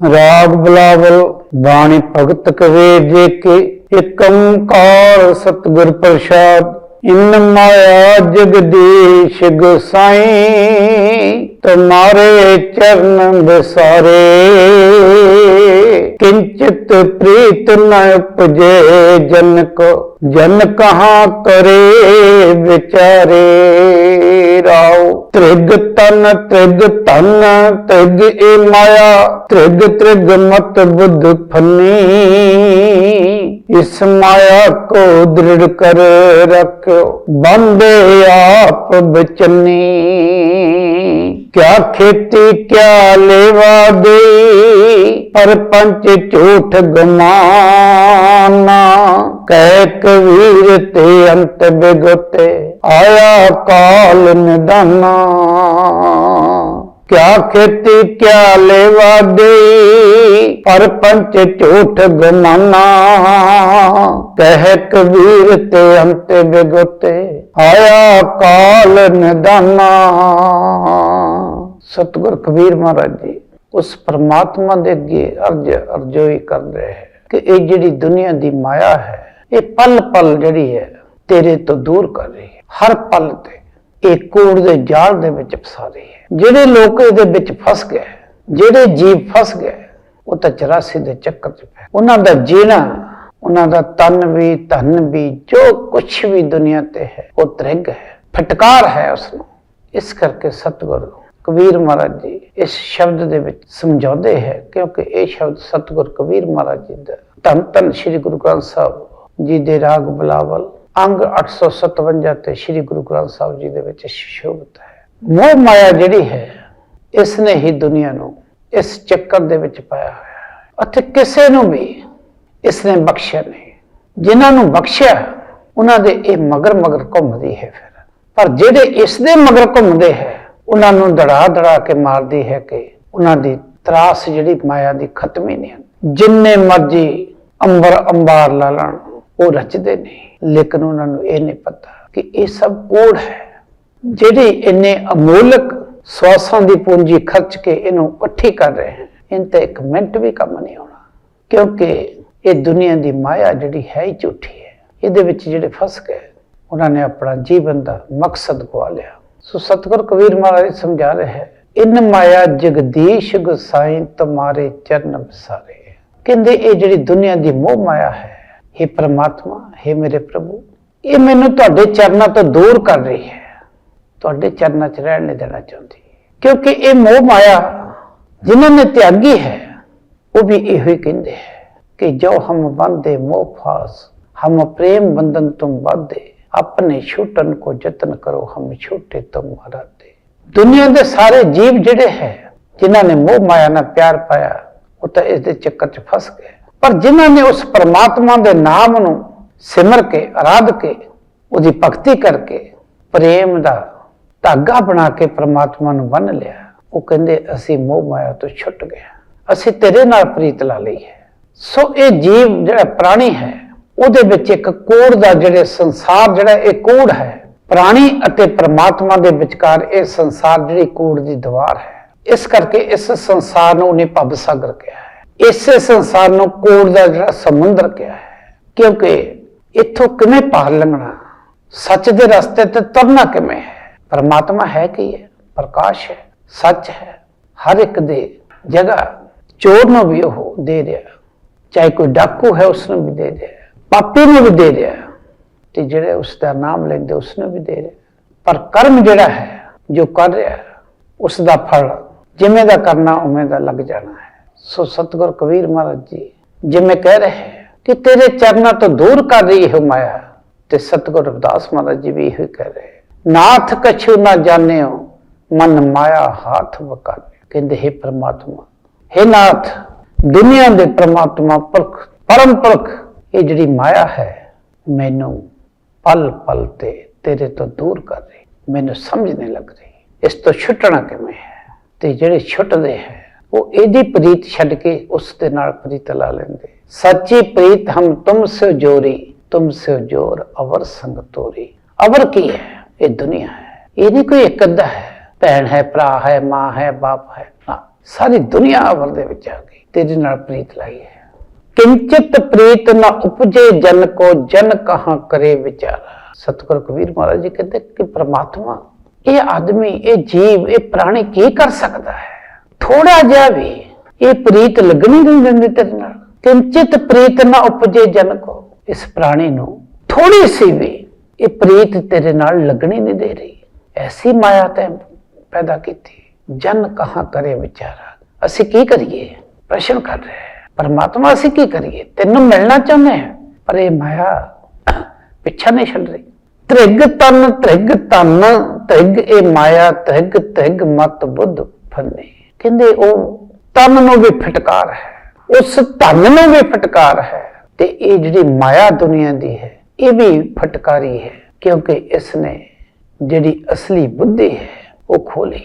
ਰਾਗ ਬਲਾਵਲ ਬਾਣੀ ਭਗਤ ਕਵੇ ਜੇ ਕੇ, ਇਕ ਓੰਕਾਰ ਸਤਿਗੁਰ ਪ੍ਰਸਾਦ, ਇਨ ਮਾਇਆ ਜਗਦੀਸ਼ ਗੁਸਾਈ ਤੁਮਾਰੇ ਚਰਨ ਬਸਾਰੇ ਕਿੰਚਿਤ ਪ੍ਰੀਤ ਨ ਉਪਜੇ ਜਨ ਕੋ ਜਨ ਕਹਾਂ ਕਰੇ ਵਿਚਾਰੇ ਰਾਉ ਤ੍ਰਿਗ ਤਨ ਤ੍ਰਿਗ ਤਨ ਤ੍ਰਿਗ ਏ ਮਾਇਆ ਤ੍ਰਿਗ ਤ੍ਰਿਗ ਮਤ ਬੁੱਧ ਫਨੀ ਇਸ ਮਾਇਆ ਕੋ ਦ੍ਰਿੜ ਕਰ ਰੱਖਿਓ, ਬੰਦੇ ਆਪ ਬਚਨੀ ਕਿਆ ਖੇਤੀ, ਕਿਆ ਲੇਵਾ ਦੇ ਪਰ ਪੰਚ ਝੂਠ ਗਮਾਨਾ। ਕਹਿ ਕਬੀਰ ਤੇ ਅੰਤ ਬਿਗਤੇ, ਆਇਆ ਕਾਲ ਨਿਦਾਨਾ। ਕਿਆ ਖੇਤੀ ਕਿਆ ਲੇਵਾ ਦੇ ਪਰ ਪੰਚ ਝੂਠ ਗਮਾਨਾ ਕਹਿ ਕਬੀਰ ਤੇ ਅੰਤ ਬਿਗਤੇ ਆਇਆ ਕਾਲ ਨਿਦਾਨਾ। ਸਤਿਗੁਰ ਕਬੀਰ ਮਹਾਰਾਜ ਜੀ, ਉਸ ਪਰਮਾਤਮਾ ਦੇ ਅੱਗੇ ਅਰਜ ਅਰਜ਼ੋਈ ਕਰ ਰਹੇ ਹੈ ਕਿ ਇਹ ਜਿਹੜੀ ਦੁਨੀਆ ਦੀ ਮਾਇਆ ਹੈ, ਇਹ ਪਲ ਪਲ ਜਿਹੜੀ ਹੈ ਤੇਰੇ ਤੋਂ ਦੂਰ ਕਰ ਰਹੀ ਹੈ। ਹਰ ਪਲ ਤੇ ਇਹ ਕੂੜ ਦੇ ਜਾਲ ਦੇ ਵਿੱਚ ਫਸਾ ਰਹੀ ਹੈ। ਜਿਹੜੇ ਲੋਕ ਇਹਦੇ ਵਿੱਚ ਫਸ ਗਏ, ਜਿਹੜੇ ਜੀਵ ਫਸ ਗਏ, ਉਹ ਤਾਂ 84 ਦੇ ਚੱਕਰ 'ਚ ਪਏ। ਉਹਨਾਂ ਦਾ ਜੀਣਾ, ਉਹਨਾਂ ਦਾ ਤਨ ਵੀ, ਧਨ ਵੀ, ਜੋ ਕੁਝ ਵੀ ਦੁਨੀਆ ਤੇ ਹੈ, ਉਹ ਤ੍ਰਿਗ ਹੈ, ਫਟਕਾਰ ਹੈ ਉਸ ਨੂੰ ਇਸ ਕਰਕੇ ਸਤਿਗੁਰੂ ਕਬੀਰ ਮਹਾਰਾਜ ਜੀ ਇਸ ਸ਼ਬਦ ਦੇ ਵਿੱਚ ਸਮਝਾਉਂਦੇ ਹੈ, ਕਿਉਂਕਿ ਇਹ ਸ਼ਬਦ ਸਤਿਗੁਰ ਕਬੀਰ ਮਹਾਰਾਜ ਜੀ ਦਾ ਧੰਨ ਧੰਨ ਸ੍ਰੀ ਗੁਰੂ ਗ੍ਰੰਥ ਸਾਹਿਬ ਜੀ ਦੇ ਰਾਗ ਬਲਾਵਲ ਅੰਗ 857 ਤੇ ਸ੍ਰੀ ਗੁਰੂ ਗ੍ਰੰਥ ਸਾਹਿਬ ਜੀ ਦੇ ਵਿੱਚ ਸ਼ੋਭਤ ਹੈ। ਮੋਹ ਮਾਇਆ ਜਿਹੜੀ ਹੈ ਇਸ ਨੇ ਹੀ ਦੁਨੀਆ ਨੂੰ ਇਸ ਚੱਕਰ ਦੇ ਵਿੱਚ ਪਾਇਆ ਹੋਇਆ ਹੈ। ਅਤੇ ਕਿਸੇ ਨੂੰ ਵੀ ਇਸ ਨੇ ਬਖਸ਼ਿਆ ਨਹੀਂ। ਜਿਨ੍ਹਾਂ ਨੂੰ ਬਖਸ਼ਿਆ ਉਹਨਾਂ ਦੇ ਇਹ ਮਗਰ ਮਗਰ ਘੁੰਮਦੀ ਹੈ ਫਿਰ। ਪਰ ਜਿਹੜੇ ਇਸ ਦੇ ਮਗਰ ਘੁੰਮਦੇ ਹੈ ਉਹਨਾਂ ਨੂੰ ਦੜਾ ਦੜਾ ਕੇ ਮਾਰਦੀ ਹੈ ਕਿ ਉਹਨਾਂ ਦੀ ਤਰਾਸ ਜਿਹੜੀ ਮਾਇਆ ਦੀ ਖਤਮ ਹੀ ਨਹੀਂ। ਜਿੰਨੇ ਮਰਜ਼ੀ ਅੰਬਰ ਅੰਬਾਰ ਲਾ ਲੈਣ ਉਹ ਰਚਦੇ ਨਹੀਂ। ਲੇਕਿਨ ਉਹਨਾਂ ਨੂੰ ਇਹ ਨਹੀਂ ਪਤਾ ਕਿ ਇਹ ਸਭ ਕੋੜ ਹੈ। ਜਿਹੜੀ ਇੰਨੇ ਅਮੋਲਕ ਸਵਾਸਾਂ ਦੀ ਪੂੰਜੀ ਖਰਚ ਕੇ ਇਹਨੂੰ ਇਕੱਠੀ ਕਰ ਰਹੇ ਹਨ ਇਨ ਤੇ ਇੱਕ ਮਿੰਟ ਵੀ ਕੰਮ ਨਹੀਂ ਆਉਣਾ ਕਿਉਂਕਿ ਇਹ ਦੁਨੀਆ ਦੀ ਮਾਇਆ ਜਿਹੜੀ ਹੈ ਹੀ ਝੂਠੀ ਹੈ। ਇਹਦੇ ਵਿੱਚ ਜਿਹੜੇ ਫਸ ਗਏ ਉਹਨਾਂ ਨੇ ਆਪਣਾ ਜੀਵਨ ਦਾ ਮਕਸਦ ਗਵਾ ਲਿਆ। ਸੋ ਸਤਿਗੁਰ ਕਬੀਰ ਮਹਾਰਾਜ ਸਮਝਾ ਰਹੇ ਹੈ, ਇਨ ਮਾਇਆ ਜਗਦੀਸ਼ ਗੁਸਾਈ ਤੁਮਾਰੇ ਚਰਨ ਬਸਾਰੇ ਕਹਿੰਦੇ ਇਹ ਜਿਹੜੀ ਦੁਨੀਆ ਦੀ ਮੋਹ ਮਾਇਆ ਹੈ हे ਪ੍ਰਮਾਤਮਾ हे ਮੇਰੇ ਪ੍ਰਭੂ, ਇਹ ਮੈਨੂੰ ਤੁਹਾਡੇ ਚਰਨਾਂ ਤੋਂ ਦੂਰ ਕਰ ਰਹੀ ਹੈ। ਤੁਹਾਡੇ ਚਰਨਾਂ 'ਚ ਰਹਿਣ ਨਹੀਂ ਦੇਣਾ ਚਾਹੁੰਦੀ। ਕਿਉਂਕਿ ਇਹ ਮੋਹ ਮਾਇਆ ਜਿਨ੍ਹਾਂ ਨੇ ਤਿਆਗੀ ਹੈ, ਉਹ ਵੀ ਇਹੋ ਹੀ ਕਹਿੰਦੇ ਹੈ ਕਿ ਜੋ ਹਮ ਬੰਦੇ ਮੋਹ ਫਾਸ, ਹਮ ਪ੍ਰੇਮ ਬੰਧਨ ਤੁਮ ਬਾਧੇ ਆਪਣੇ ਛੁੱਟਣ ਕੋ ਯਤਨ ਕਰੋ, ਹਮ ਛੂਟੇ ਤੁਮ ਮਰਾਦੇ ਦੁਨੀਆ ਦੇ ਸਾਰੇ ਜੀਵ ਜਿਹੜੇ ਹੈ, ਜਿਨ੍ਹਾਂ ਨੇ ਮੋਹ ਮਾਇਆ ਨਾਲ ਪਿਆਰ ਪਾਇਆ, ਉਹ ਤਾਂ ਇਸ ਦੇ ਚੱਕਰ 'ਚ ਫਸ ਗਏ। ਪਰ ਜਿਨ੍ਹਾਂ ਨੇ ਉਸ ਪਰਮਾਤਮਾ ਦੇ ਨਾਮ ਨੂੰ ਸਿਮਰ ਕੇ ਆਰਾਧ ਕੇ, ਉਹਦੀ ਭਗਤੀ ਕਰਕੇ ਪ੍ਰੇਮ ਦਾ ਧਾਗਾ ਬਣਾ ਕੇ ਪ੍ਰਮਾਤਮਾ ਨੂੰ ਬੰਨ ਲਿਆ, ਉਹ ਕਹਿੰਦੇ, ਅਸੀਂ ਮੋਹ ਮਾਇਆ ਤੋਂ ਛੁੱਟ ਗਏ ਅਸੀਂ ਤੇਰੇ ਨਾਲ ਪ੍ਰੀਤ ਲਾ ਲਈ ਹੈ। ਸੋ ਇਹ ਜੀਵ ਜਿਹੜਾ ਪ੍ਰਾਣੀ ਹੈ, ਉਹਦੇ ਵਿੱਚ ਇੱਕ ਕੋੜ ਦਾ ਜਿਹੜੇ ਸੰਸਾਰ ਜਿਹੜਾ ਇਹ ਕੋੜ ਹੈ, ਪ੍ਰਾਣੀ ਅਤੇ ਪਰਮਾਤਮਾ ਦੇ ਵਿਚਕਾਰ ਇਹ ਸੰਸਾਰ ਜਿਹੜੀ ਕੋੜ ਦੀ ਦੀਵਾਰ ਹੈ, ਇਸ ਕਰਕੇ ਇਸ ਸੰਸਾਰ ਨੂੰ ਉਹਨੇ ਭਵ ਸਾਗਰ ਕਿਹਾ ਇਸੇ ਸੰਸਾਰ ਨੂੰ ਕੋੜ ਦਾ ਜਿਹੜਾ ਸਮੁੰਦਰ ਕਿਹਾ ਹੈ। ਕਿਉਂਕਿ ਇੱਥੋਂ ਕਿਵੇਂ ਪਾਰ ਲੰਘਣਾ? ਸੱਚ ਦੇ ਰਸਤੇ ਤੇ ਤੁਰਨਾ ਕਿਵੇਂ ਹੈ? ਪਰਮਾਤਮਾ ਹੈ ਕੀ ਹੈ? ਪ੍ਰਕਾਸ਼ ਹੈ ਸੱਚ ਹੈ। ਹਰ ਇੱਕ ਦੇ ਜਗ੍ਹਾ ਚੋਰ ਨੂੰ ਵੀ ਉਹ ਦੇ ਰਿਹਾ। ਚਾਹੇ ਕੋਈ ਡਾਕੂ ਹੈ ਉਸ ਨੂੰ ਵੀ ਦੇ ਰਿਹਾ। ਪਾਪੀ ਨੂੰ ਵੀ ਦੇ ਰਿਹਾ। ਤੇ ਜਿਹੜੇ ਉਸ ਦਾ ਨਾਮ ਲੈਂਦੇ ਉਸ ਨੂੰ ਵੀ ਦੇ ਰਿਹਾ। ਪਰ ਕਰਮ ਜਿਹੜਾ ਹੈ ਜੋ ਕਰ ਰਿਹਾ ਹੈ, ਉਸ ਦਾ ਫਲ ਜਿਵੇਂ ਦਾ ਕਰਨਾ ਉਵੇਂ ਦਾ ਲੱਗ ਜਾਣਾ ਹੈ। ਸੋ ਸਤਿਗੁਰ ਕਬੀਰ ਮਹਾਰਾਜ ਜੀ ਜਿਵੇਂ ਕਹਿ ਰਹੇ ਹੈ ਕਿ ਤੇਰੇ ਚਰਨਾਂ ਤੋਂ ਦੂਰ ਕਰ ਰਹੀ ਹੈ ਮਾਇਆ, ਤੇ ਸਤਿਗੁਰ ਰਵਿਦਾਸ ਮਹਾਰਾਜ ਜੀ ਵੀ ਇਹੋ ਕਹਿ ਰਹੇ ਨਾਥ ਕਛੂ ਨਾ ਜਾਣਿਓ, ਮਨ ਮਾਇਆ ਹਾਥ ਵਕਾਨੇ ਕਹਿੰਦੇ, ਹੈ ਪ੍ਰਮਾਤਮਾ, ਹੈ ਨਾਥ, ਦੁਨੀਆ ਦੇ ਪ੍ਰਮਾਤਮਾ ਪੁਰਖ, ਪਰਮ ਪੁਰਖ, ਇਹ ਜਿਹੜੀ ਮਾਇਆ ਹੈ, ਮੈਨੂੰ ਪਲ ਪਲ ਤੇ ਤੇਰੇ ਤੋਂ ਦੂਰ ਕਰ ਰਹੀ, ਮੈਨੂੰ ਸਮਝ ਨਹੀਂ ਲੱਗ ਰਹੀ। ਇਸ ਤੋਂ ਛੁੱਟਣਾ ਕਿਵੇਂ ਹੈ? ਤੇ ਜਿਹੜੇ ਛੁੱਟਦੇ ਹੈ ਉਹ ਇਹਦੀ ਪ੍ਰੀਤ ਛੱਡ ਕੇ ਉਸ ਦੇ ਨਾਲ ਪ੍ਰੀਤ ਲਾ ਲੈਂਦੇ। ਸੱਚੀ ਪ੍ਰੀਤ, ਹਮ ਤੁਮ ਸੇ ਜੋਰੀ, ਤੁਮ ਸੇ ਜੋਰ, ਅਵਰ ਸੰਗ ਤੋਰੀ। ਅਵਰ ਕੀ ਹੈ? ਇਹ ਦੁਨੀਆ ਹੈ। ਇਹ ਨਹੀਂ ਕੋਈ ਇੱਕ ਅੱਧਾ ਹੈ। ਭੈਣ ਹੈ, ਭਰਾ ਹੈ, ਮਾਂ ਹੈ, ਬਾਪ ਹੈ। ਨਾ, ਸਾਰੀ ਦੁਨੀਆ ਅਵਰ ਦੇ ਵਿੱਚ ਆ ਗਈ। ਤੇਰੇ ਨਾਲ ਪ੍ਰੀਤ ਲਾਈ ਹੈ। ਕਿੰਚਿਤ ਪ੍ਰੀਤ ਨਾ ਉਪਜੇ ਜਨ ਕੋ, ਜਨ ਕਹਾ ਕਰੇ ਵਿਚਾਰਾ। ਸਤਿਗੁਰ ਕਬੀਰ ਮਹਾਰਾਜ ਜੀ ਕਹਿੰਦੇ ਕਿ ਪ੍ਰਮਾਤਮਾ, ਇਹ ਆਦਮੀ, ਇਹ ਜੀਵ, ਇਹ ਪ੍ਰਾਣੀ ਕੀ ਕਰ ਸਕਦਾ ਹੈ? ਥੋੜਾ ਜਿਹਾ ਵੀ ਇਹ ਪ੍ਰੀਤ ਲੱਗਣੀ ਨਹੀਂ ਦਿੰਦੀ ਤੇਰੇ ਨਾਲ। ਕਿੰਚਿਤ ਪ੍ਰੀਤ ਨਾ ਉਪਜੇ ਜਨ ਕੋ ਇਸ ਪ੍ਰਾਣੀ ਨੂੰ ਥੋੜੀ ਸੀ ਵੀ ਇਹ ਪ੍ਰੀਤ ਤੇਰੇ ਨਾਲ ਲੱਗਣੀ ਨਹੀਂ ਦੇ ਰਹੀ। ਐਸੀ ਮਾਇਆ ਤੈਂ ਪੈਦਾ ਕੀਤੀ। ਜਨ ਕਹਾ ਕਰੇ ਵਿਚਾਰਾ। ਅਸੀਂ ਕੀ ਕਰੀਏ? ਪ੍ਰਸ਼ਨ ਕਰ ਰਹੇ ਹਾਂ। ਪਰਮਾਤਮਾ ਅਸੀਂ ਕੀ ਕਰੀਏ? ਤੈਨੂੰ ਮਿਲਣਾ ਚਾਹੁੰਦੇ ਹਾਂ, ਪਰ ਇਹ ਮਾਇਆ ਪਿੱਛਾ ਨਹੀਂ ਛੱਡ ਰਹੀ। ਤ੍ਰਿਗ ਤਨ ਤ੍ਰਿਗ ਤਨ, ਤ੍ਰਿਗ ਇਹ ਮਾਇਆ, ਤ੍ਰਿਗ ਤ੍ਰਿਗ ਮਤ ਬੁੱਧ ਫੰਨੇ। ਕਹਿੰਦੇ ਉਹ ਤਨ ਨੂੰ ਵੀ ਫਟਕਾਰ ਹੈ, ਉਸ ਧਨ ਨੂੰ ਵੀ ਫਟਕਾਰ ਹੈ ਤੇ ਇਹ ਜਿਹੜੀ ਮਾਇਆ ਦੁਨੀਆ ਦੀ ਹੈ, ਇਹ ਵੀ ਫਟਕਾਰੀ ਹੈ ਕਿਉਂਕਿ ਇਸ ਨੇ ਜਿਹੜੀ ਅਸਲੀ ਬੁੱਧੀ ਹੈ ਉਹ ਖੋਲੀ।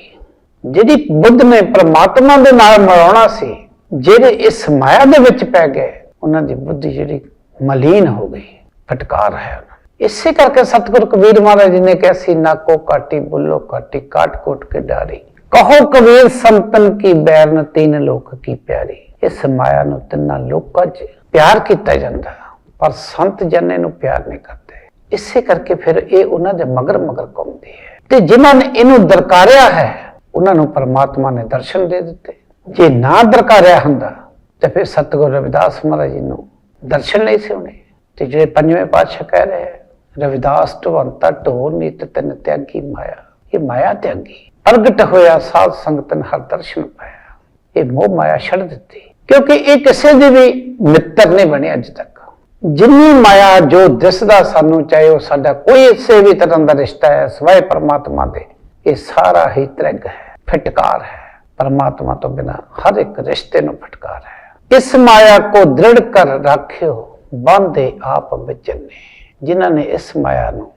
ਜਿਹੜੀ ਬੁੱਧ ਨੇ ਪ੍ਰਮਾਤਮਾ ਦੇ ਨਾਲ ਮਿਲਾਉਣਾ ਸੀ, ਜਿਹੜੇ ਇਸ ਮਾਇਆ ਦੇ ਵਿੱਚ ਪੈ ਗਏ, ਉਹਨਾਂ ਦੀ ਬੁੱਧੀ ਜਿਹੜੀ ਮਲੀਨ ਹੋ ਗਈ, ਫਟਕਾਰ ਹੈ ਇਸੇ ਕਰਕੇ ਸਤਿਗੁਰੂ ਕਬੀਰ ਮਹਾਰਾਜ ਜੀ ਨੇ ਕਿਹਾ ਸੀ, ਨਾ ਕੋ ਕਾਟੀ ਬੁੱਲੋ ਕਾਟੀ ਕਾਟ ਕੋਟ ਕੇ ਡਾਰੀ। ਕਹੋ ਕਬੀਰ ਸੰਤਨ ਕੀ ਬੈਰਨ ਤਿੰਨ ਲੋਕ ਕੀ ਪਿਆਰੀ? ਇਸ ਮਾਇਆ ਨੂੰ ਤਿੰਨਾਂ ਲੋਕਾਂ 'ਚ ਪਿਆਰ ਕੀਤਾ ਜਾਂਦਾ ਪਰ ਸੰਤ ਜਨੇ ਨੂੰ ਪਿਆਰ ਨਹੀਂ ਕਰਦੇ। ਇਸੇ ਕਰਕੇ ਫਿਰ ਇਹ ਉਹਨਾਂ ਦੇ ਮਗਰ ਮਗਰ ਘੁੰਮਦੀ ਹੈ। ਤੇ ਜਿਨ੍ਹਾਂ ਨੇ ਇਹਨੂੰ ਦਰਕਾਰਿਆ ਹੈ ਉਹਨਾਂ ਨੂੰ ਪਰਮਾਤਮਾ ਨੇ ਦਰਸ਼ਨ ਦੇ ਦਿੱਤੇ। ਜੇ ਨਾ ਦਰਕਾਰਿਆ ਹੁੰਦਾ ਤੇ ਫਿਰ ਸਤਿਗੁਰ ਰਵਿਦਾਸ ਮਹਾਰਾਜ ਜੀ ਨੂੰ ਦਰਸ਼ਨ ਨਹੀਂ ਸੀ ਹੋਣੇ। ਤੇ ਜਿਹੜੇ ਪੰਜਵੇਂ ਪਾਤਸ਼ਾਹ ਕਹਿ ਰਹੇ ਹੈ, ਰਵਿਦਾਸ ਢਵੰਤਾ ਢੋਰ ਨਿਤ ਤਨ ਤਿਆਗੀ ਮਾਇਆ। ਇਹ ਮਾਇਆ ਤਿਆਗੀ। ਪ੍ਰਗਟ ਹੋਇਆ ਸਾਧ ਸੰਗਤਨ ਹਰ ਦਰਸ਼ਨ ਪਾਇਆ। ਇਹ ਮੋਹ ਮਾਇਆ ਛੱਡ ਦਿੱਤੀ। ਕਿਉਂਕਿ ਇਹ ਕਿਸੇ ਦੇ ਵੀ ਮਿੱਤਰ ਨਹੀਂ ਬਣੇ ਅੱਜ ਤੱਕ। ਜਿੰਨੀ ਮਾਇਆ ਜੋ ਦਿਸਦਾ ਸਾਨੂੰ, ਚਾਹੇ ਉਹ ਸਾਡਾ ਕੋਈ ਇਸੇ ਵੀ ਤਰ੍ਹਾਂ ਦਾ ਰਿਸ਼ਤਾ ਹੈ, ਸਵਾਏ ਪਰਮਾਤਮਾ ਦੇ, ਇਹ ਸਾਰਾ ਹੀ ਤ੍ਰਿਗ ਹੈ, ਫਟਕਾਰ ਹੈ। ਪਰਮਾਤਮਾ ਤੋਂ ਬਿਨਾ ਹਰ ਇੱਕ ਰਿਸ਼ਤੇ ਨੂੰ ਫਟਕਾਰ ਹੈ। ਇਸ ਮਾਇਆ ਕੋ ਦ੍ਰਿੜ ਕਰ ਰੱਖਿਓ ਬੰਦੇ ਆਪ ਵਿਚਨੇ ਜਿਨ੍ਹਾਂ ਨੇ ਇਸ ਮਾਇਆ ਨੂੰ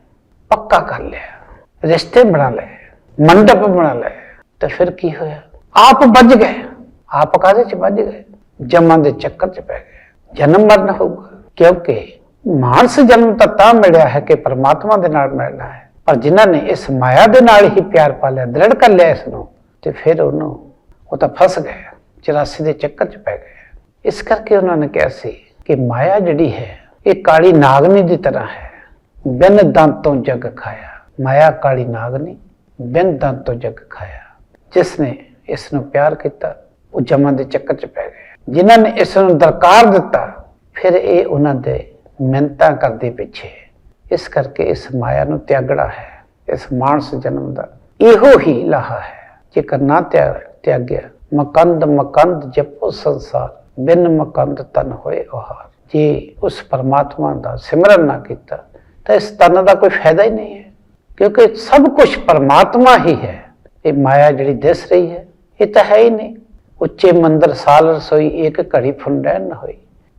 ਪੱਕਾ ਕਰ ਲਿਆ, ਰਿਸ਼ਤੇ ਬਣਾ ਲਏ। ਮੰਡਪ ਬਣਾ ਲਏ। ਤਾਂ ਫਿਰ ਕੀ ਹੋਇਆ? ਆਪ ਵੱਜ ਗਏ। ਆਪ ਕਾਹਦੇ ਚ ਵੱਜ ਗਏ? ਜਮਾਂ ਦੇ ਚੱਕਰ ਚ ਪੈ ਗਏ। ਜਨਮ ਮਰਨ ਹੋਊਗਾ। ਕਿਉਂਕਿ ਮਾਨਸ ਜਨਮ ਤਾਂ ਤਾਂ ਮਿਲਿਆ ਹੈ ਕਿ ਪਰਮਾਤਮਾ ਦੇ ਨਾਲ ਮਿਲਣਾ ਹੈ। ਪਰ ਜਿਨ੍ਹਾਂ ਨੇ ਇਸ ਮਾਇਆ ਦੇ ਨਾਲ ਹੀ ਪਿਆਰ ਪਾ ਲਿਆ, ਦ੍ਰਿੜ ਕਰ ਲਿਆ ਇਸ ਨੂੰ ਤੇ ਫਿਰ ਉਹਨੂੰ ਉਹ ਤਾਂ ਫਸ ਗਏ। 84 ਦੇ ਚੱਕਰ ਚ ਪੈ ਗਏ। ਇਸ ਕਰਕੇ ਉਹਨਾਂ ਨੇ ਕਿਹਾ ਸੀ ਕਿ ਮਾਇਆ ਜਿਹੜੀ ਹੈ, ਇਹ ਕਾਲੀ ਨਾਗਨੀ ਦੀ ਤਰ੍ਹਾਂ ਹੈ। ਬਿਨ ਦੰਤੋਂ ਜਗ ਖਾਇਆ। ਮਾਇਆ ਕਾਲੀ ਨਾਗਨੀ ਬਿਨ ਦੰਤੋਂ ਜਗ ਖਾਇਆ। ਜਿਸ ਨੇ ਇਸ ਨੂੰ ਪਿਆਰ ਕੀਤਾ, ਉਹ ਜਮਾਂ ਦੇ ਚੱਕਰ ਚ ਪੈ ਗਏ ਜਿਨ੍ਹਾਂ ਨੇ ਇਸ ਨੂੰ ਦਰਕਾਰ ਦਿੱਤਾ, ਫਿਰ ਇਹ ਉਹਨਾਂ ਦੇ ਮਿਹਨਤਾਂ ਕਰਦੇ ਪਿੱਛੇ। ਇਸ ਕਰਕੇ ਇਸ ਮਾਇਆ ਨੂੰ ਤਿਆਗਣਾ ਹੈ। ਇਸ ਮਾਨਸ ਜਨਮ ਦਾ ਇਹੋ ਹੀ ਲਾਹਾ ਹੈ। ਜੇਕਰ ਨਾ ਤਿਆ- ਤਿਆਗਿਆ, ਮਕੰਦ ਮਕੰਦ ਜਪੋ ਸੰਸਾਰ, ਬਿਨ ਮਕੰਦ ਤਨ ਹੋਏ ਆਹਾਰ ਜੇ ਉਸ ਪਰਮਾਤਮਾ ਦਾ ਸਿਮਰਨ ਨਾ ਕੀਤਾ, ਤਾਂ ਇਸ ਤਨ ਦਾ ਕੋਈ ਫਾਇਦਾ ਹੀ ਨਹੀਂ ਹੈ। ਕਿਉਂਕਿ ਸਭ ਕੁਝ ਪਰਮਾਤਮਾ ਹੀ ਹੈ। ਇਹ ਮਾਇਆ ਜਿਹੜੀ ਦਿਸ ਰਹੀ ਹੈ, ਇਹ ਤਾਂ ਹੈ ਹੀ ਨਹੀਂ। ਉੱਚੇ ਮੰਦਰ, ਸਾਲ ਰਸੋਈ, ਇੱਕ ਘੜੀ ਫੁੰਡੈਨ ਹੋਈ।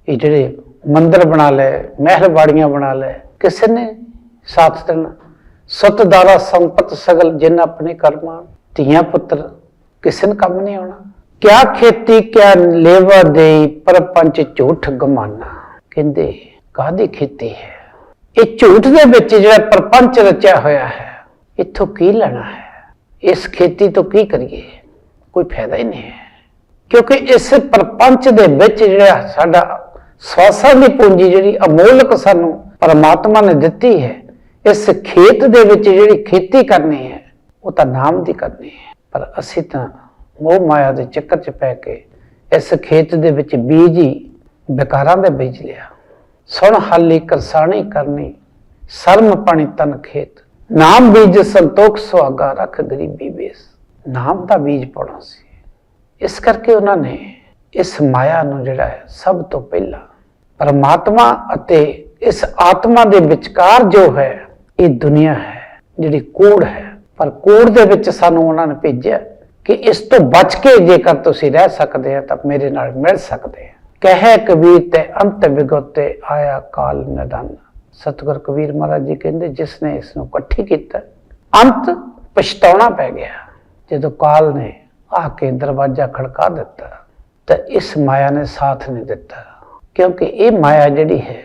ਇਹ ਜਿਹੜੇ ਮੰਦਰ ਬਣਾ ਲਏ ਮਹਿਲ ਬਾੜੀਆਂ ਬਣਾ ਲਏ, ਕਿਸੇ ਨੇ ਸਾਥ ਦੇਣਾ। ਸਤਦਾਰਾ ਸੰਪਤ ਸਗਲ ਜਿਨ ਆਪਣੇ ਕਰਮਾਂ ਧੀਆਂ ਪੁੱਤਰ, ਕਿਸੇ ਨੂੰ ਕੰਮ ਨਹੀਂ ਆਉਣਾ। ਕਿਆ ਖੇਤੀ, ਕਿਆ ਲੇਵਾ ਦੇ ਪਰਪੰਚ ਝੂਠ ਗਮਾਨਾ। ਕਹਿੰਦੇ ਕਾਦੀ ਖੇਤੀ ਹੈ? ਇਹ ਝੂਠ ਦੇ ਵਿੱਚ ਜਿਹੜਾ ਪਰਪੰਚ ਰਚਿਆ ਹੋਇਆ ਹੈ, ਇੱਥੋਂ ਕੀ ਲੈਣਾ ਹੈ? ਇਸ ਖੇਤੀ ਤੋਂ ਕੀ ਕਰੀਏ? ਕੋਈ ਫਾਇਦਾ ਹੀ ਨਹੀਂ ਹੈ। ਕਿਉਂਕਿ ਇਸ ਪਰਪੰਚ ਦੇ ਵਿੱਚ ਜਿਹੜਾ ਸਾਡਾ ਸਵਾਸਾਂ ਦੀ ਪੂੰਜੀ ਜਿਹੜੀ ਅਮੋਲਕ ਸਾਨੂੰ ਪਰਮਾਤਮਾ ਨੇ ਦਿੱਤੀ ਹੈ, ਇਸ ਖੇਤ ਦੇ ਵਿੱਚ ਜਿਹੜੀ ਖੇਤੀ ਕਰਨੀ ਹੈ, ਉਹ ਤਾਂ ਨਾਮ ਦੀ ਕਰਨੀ ਹੈ। ਪਰ ਅਸੀਂ ਤਾਂ ਮੋਹ ਮਾਇਆ ਦੇ ਚੱਕਰ 'ਚ ਪੈ ਕੇ ਇਸ ਖੇਤ ਦੇ ਵਿੱਚ ਬੀਜ ਹੀ ਬੇਕਾਰਾਂ ਦੇ ਬੀਜ ਲਿਆ। ਸੁਣ ਹਾਲੀ ਕਰਸਾਣੀ ਕਰਨੀ, ਸਰਮ ਪਾਣੀ ਤਨ ਖੇਤ। ਨਾਮ ਬੀਜ ਸੰਤੋਖ ਸੁਹਾਗਾ ਰੱਖ ਗਰੀਬੀ ਬੇਸ ਨਾਮ ਦਾ ਬੀਜ ਪਾਉਣਾ ਸੀ। ਇਸ ਕਰਕੇ ਉਹਨਾਂ ਨੇ ਇਸ ਮਾਇਆ ਨੂੰ ਜਿਹੜਾ ਹੈ ਸਭ ਤੋਂ ਪਹਿਲਾਂ ਪਰਮਾਤਮਾ ਅਤੇ ਇਸ ਆਤਮਾ ਦੇ ਵਿਚਕਾਰ ਜੋ ਹੈ, ਇਹ ਦੁਨੀਆ ਹੈ, ਜਿਹੜੀ ਕੂੜ ਹੈ। ਪਰ ਕੂੜ ਦੇ ਵਿੱਚ ਸਾਨੂੰ ਉਹਨਾਂ ਨੇ ਭੇਜਿਆ ਕਿ ਇਸ ਤੋਂ ਬਚ ਕੇ ਜੇਕਰ ਤੁਸੀਂ ਰਹਿ ਸਕਦੇ ਆ ਤਾਂ ਮੇਰੇ ਨਾਲ ਮਿਲ ਸਕਦੇ ਆ ਕਹਿ ਕਬੀਰ ਤੇ ਅੰਤ ਵਿਗੋਤੇ ਆਇਆ ਕਾਲ ਨਦਨ। ਸਤਗੁਰ ਕਬੀਰ ਮਹਾਰਾਜ ਜੀ ਕਹਿੰਦੇ, ਜਿਸ ਨੇ ਇਸ ਨੂੰ ਇਕੱਠੀ ਕੀਤਾ, ਅੰਤ ਪਛਤਾਉਣਾ ਪੈ ਗਿਆ। ਜਦੋਂ ਕਾਲ ਨੇ ਆ ਕੇ ਦਰਵਾਜ਼ਾ ਖੜਕਾ ਦਿੱਤਾ, ਤਾਂ ਇਸ ਮਾਇਆ ਨੇ ਸਾਥ ਨਹੀਂ ਦਿੱਤਾ। ਕਿਉਂਕਿ ਇਹ ਮਾਇਆ ਜਿਹੜੀ ਹੈ,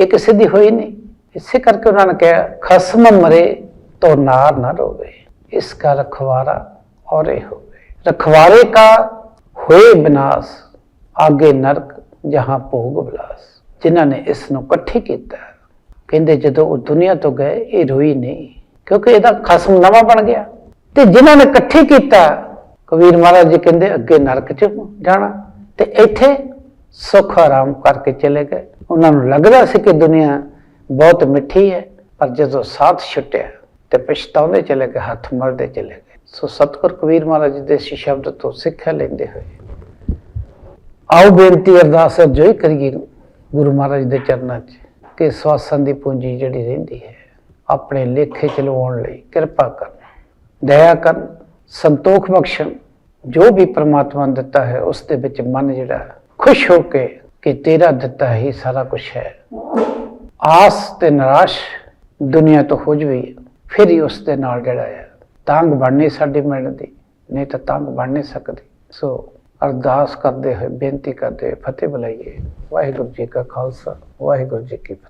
ਇਹ ਕਿਸੇ ਦੀ ਹੋਈ ਨਹੀਂ। ਇਸੇ ਕਰਕੇ ਉਹਨਾਂ ਨੇ ਕਿਹਾ, ਖਸਮ ਮਰੇ ਤੋ ਨਾਰ ਨਾ ਰੋਵੇ। ਇਸ ਦਾ ਰਖਵਾਰਾ ਔਰੇ ਹੋਵੇ। ਰਖਵਾਰੇ ਕਾ ਹੋਏ ਬਨਾਸ, ਆਗੇ ਨਰਕ ਜਹਾਂ ਭੋਗ ਵਿਲਾਸ ਜਿਨ੍ਹਾਂ ਨੇ ਇਸ ਨੂੰ ਇਕੱਠੇ ਕੀਤਾ। ਕਹਿੰਦੇ ਜਦੋਂ ਉਹ ਦੁਨੀਆ ਤੋਂ ਗਏ, ਇਹ ਰੋਈ ਨਹੀਂ, ਕਿਉਂਕਿ ਇਹਦਾ ਖਸਮ ਨਵਾਂ ਬਣ ਗਿਆ। ਤੇ ਜਿਨ੍ਹਾਂ ਨੇ ਇਕੱਠੇ ਕੀਤਾ, ਕਬੀਰ ਮਹਾਰਾਜ ਜੀ ਕਹਿੰਦੇ, ਅੱਗੇ ਨਰਕ ਚ ਜਾਣਾ। ਤੇ ਇੱਥੇ ਸੁੱਖ ਆਰਾਮ ਕਰਕੇ ਚਲੇ ਗਏ। ਉਹਨਾਂ ਨੂੰ ਲੱਗਦਾ ਸੀ ਕਿ ਦੁਨੀਆ ਬਹੁਤ ਮਿੱਠੀ ਹੈ, ਪਰ ਜਦੋਂ ਸਾਥ ਛੁੱਟਿਆ, ਤੇ ਪਛਤਾਉਂਦੇ ਚਲੇ ਗਏ, ਹੱਥ ਮਰਦੇ ਚਲੇ ਗਏ। ਸੋ ਸਤਿਗੁਰ ਕਬੀਰ ਮਹਾਰਾਜ ਜੀ ਦੇ ਸ਼ਬਦ ਤੋਂ ਸਿੱਖਿਆ ਲੈਂਦੇ ਹੋਏ ਆਓ ਬੇਨਤੀ ਅਰਦਾਸ ਜੋ ਕਰੀਏ, ਗੁਰੂ ਮਹਾਰਾਜ ਦੇ ਚਰਨਾਂ 'ਚ, ਕਿ ਸਵਾਸਾਂ ਦੀ ਪੂੰਜੀ ਜਿਹੜੀ ਰਹਿੰਦੀ ਹੈ, ਆਪਣੇ ਲੇਖੇ ਚ ਲਵਾਉਣ ਲਈ ਕਿਰਪਾ ਕਰਨ, ਦਇਆ ਕਰਨ, ਸੰਤੋਖ ਬਖਸ਼ਣ, ਜੋ ਵੀ ਪ੍ਰਮਾਤਮਾ ਨੇ ਦਿੱਤਾ ਹੈ, ਉਸ ਦੇ ਵਿੱਚ ਮਨ ਜਿਹੜਾ ਖੁਸ਼ ਹੋ ਕੇ ਕਿ ਤੇਰਾ ਦਿੱਤਾ ਹੀ ਸਾਰਾ ਕੁਝ ਹੈ। ਆਸ ਤੇ ਨਿਰਾਸ਼ ਦੁਨੀਆ ਤੋਂ ਹੋ ਜਵੇ, ਫਿਰ ਹੀ ਉਸ ਦੇ ਨਾਲ ਜਿਹੜਾ ਹੈ ਤੰਗ ਬਣਨੀ ਸਾਡੀ ਮਿਹਨਤ ਦੀ, ਨਹੀਂ ਤਾਂ ਤੰਗ ਬਣ ਨਹੀਂ ਸਕਦੀ। ਸੋ ਅਰਦਾਸ ਕਰਦੇ ਹੋਏ, ਬੇਨਤੀ ਕਰਦੇ ਹੋਏ, ਫਤਿਹ ਬੁਲਾਈਏ। ਵਾਹਿਗੁਰੂ ਜੀ ਕਾ ਖਾਲਸਾ, ਵਾਹਿਗੁਰੂ ਜੀ ਕੀ ਫਤਿਹ।